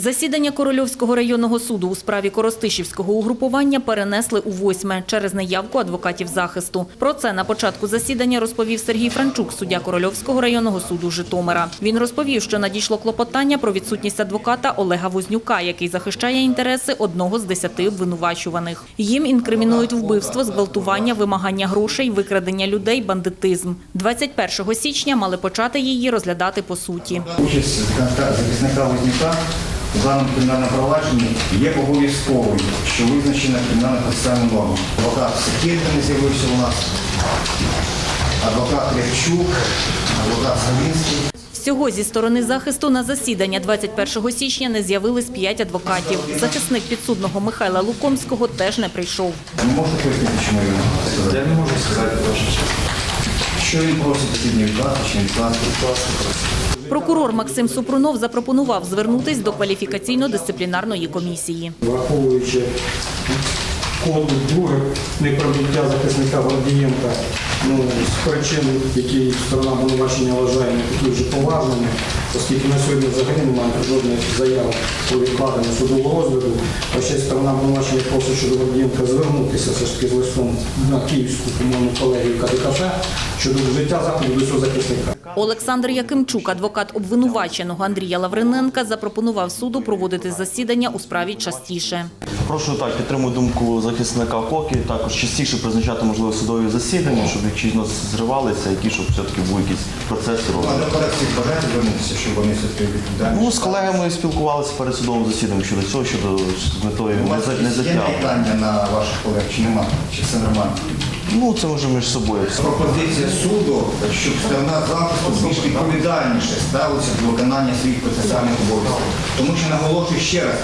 Засідання Корольовського районного суду у справі Коростишівського угрупування перенесли у восьме через неявку адвокатів захисту. Про це на початку засідання розповів Сергій Франчук, суддя Корольовського районного суду Житомира. Він розповів, що надійшло клопотання про відсутність адвоката Олега Вознюка, який захищає інтереси одного з десяти обвинувачуваних. Їм інкримінують вбивство, зґвалтування, вимагання грошей, викрадення людей, бандитизм. 21 січня мали почати її розглядати по суті. Участь захисника Вознюка у даному кримінальному провадженні є обов'язковою, що визначена кримінальною процесуальною нормою. Адвокат Секірка не з'явився у нас, адвокат Рябчук, адвокат Савінський. Всього зі сторони захисту на засідання 21 січня не з'явились п'ять адвокатів. Захисник підсудного Михайла Лукомського теж не прийшов. Не можете пояснити, чому він? Я не можу сказати точно. Що він просить сьогодні відкласти, чи не відкласти? Прокурор Максим Супрунов запропонував звернутись до кваліфікаційно-дисциплінарної комісії. враховуючи коду друге неприбуття захисника Гордієнка ну, з причин, які сторона обвинувачення вважає не такі вже поважними, оскільки на сьогодні взагалі немає жодних заяв про відкладення судового розгляду, а ще сторона обвинувачення просить щодо Гордієнка звернутися все ж таки з листом на Київську комунальну колегію КДКП щодо вжиття заходів до цього захисника. Олександр Якимчук, адвокат обвинуваченого Андрія Лавриненка, запропонував суду проводити засідання у справі частіше. Прошу так, підтримую думку захисника Кокі, також частіше призначати можливо судові засідання, щоб нас зривалися, які щоб все-таки був якийсь процес Ну, А до всіх бажає звернутися, щоб вони все-таки відповідали? Ну, з колегами спілкувалися перед судовим засіданням щодо цього, щодо з метою У не вас за- не є питання на ваших колег, чи нема? Чи все нормально? Ну, це вже між собою. Пропозиція суду, щоб сторона захисту більш відповідальніше ставилася до виконання своїх процесуальних обов'язків. Тому що наголошую ще раз,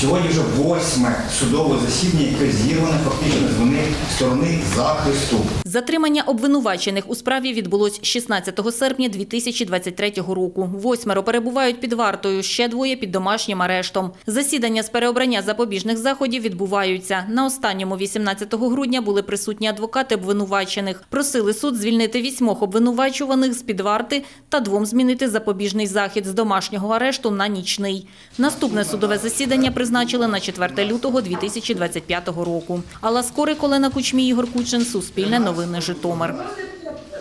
сьогодні вже восьме судове засідання, яке зірване фактично з вини сторони захисту. Затримання обвинувачених у справі відбулось 16 серпня 2023 року. Восьмеро перебувають під вартою, ще двоє під домашнім арештом. Засідання з переобрання запобіжних заходів відбуваються. На останньому 18 грудня були присутні адвокати обвинувачених. Просили суд звільнити вісьмох обвинувачуваних з під варти та двом змінити запобіжний захід з домашнього арешту на нічний. Наступне судове засідання призначили на 4 лютого 2025 року. Алла Скорик, Олена Кучмій, Ігор Кучин, Суспільне новини Житомир.